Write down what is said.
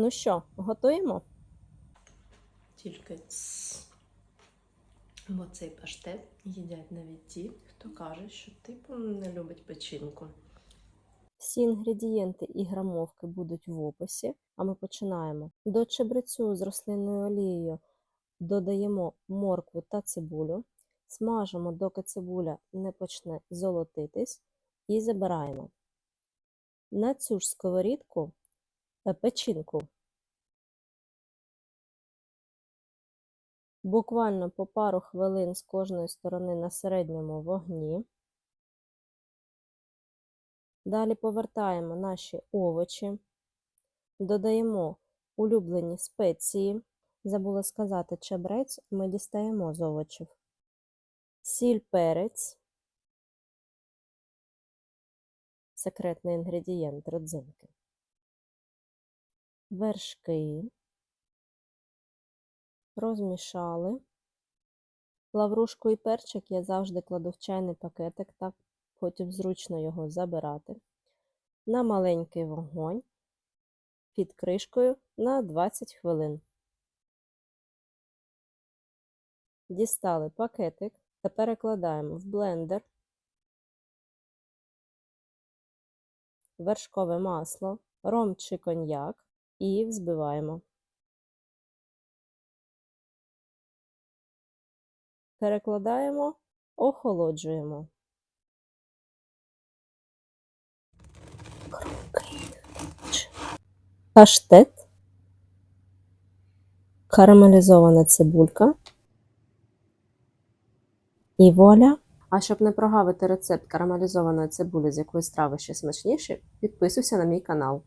Ну що, готуємо? Тільки ц. Бо цей паштет їдять навіть ті, хто каже, що типу не любить печінку. Всі інгредієнти і грамовки будуть в описі, а ми починаємо. До чебрецю з рослинною олією додаємо моркву та цибулю, смажимо, доки цибуля не почне золотитись, і забираємо. На цю ж сковорідку печінку. Буквально по пару хвилин з кожної сторони на середньому вогні. Далі повертаємо наші овочі, додаємо улюблені спеції. Забула сказати, чебрець ми дістаємо з овочів. Сіль, перець, секретний інгредієнт родзинки. Вершки. Розмішали. Лаврушку і перчик я завжди кладу в чайний пакетик, так потім зручно його забирати. На маленький вогонь під кришкою на 20 хвилин. Дістали пакетик та перекладаємо в блендер вершкове масло, ром чи коньяк і взбиваємо. Перекладаємо, охолоджуємо. Паштет, карамелізована цибулька і вуаля. А щоб не прогавити рецепт карамелізованої цибулі, з якої страви ще смачніші, підписуйся на мій канал.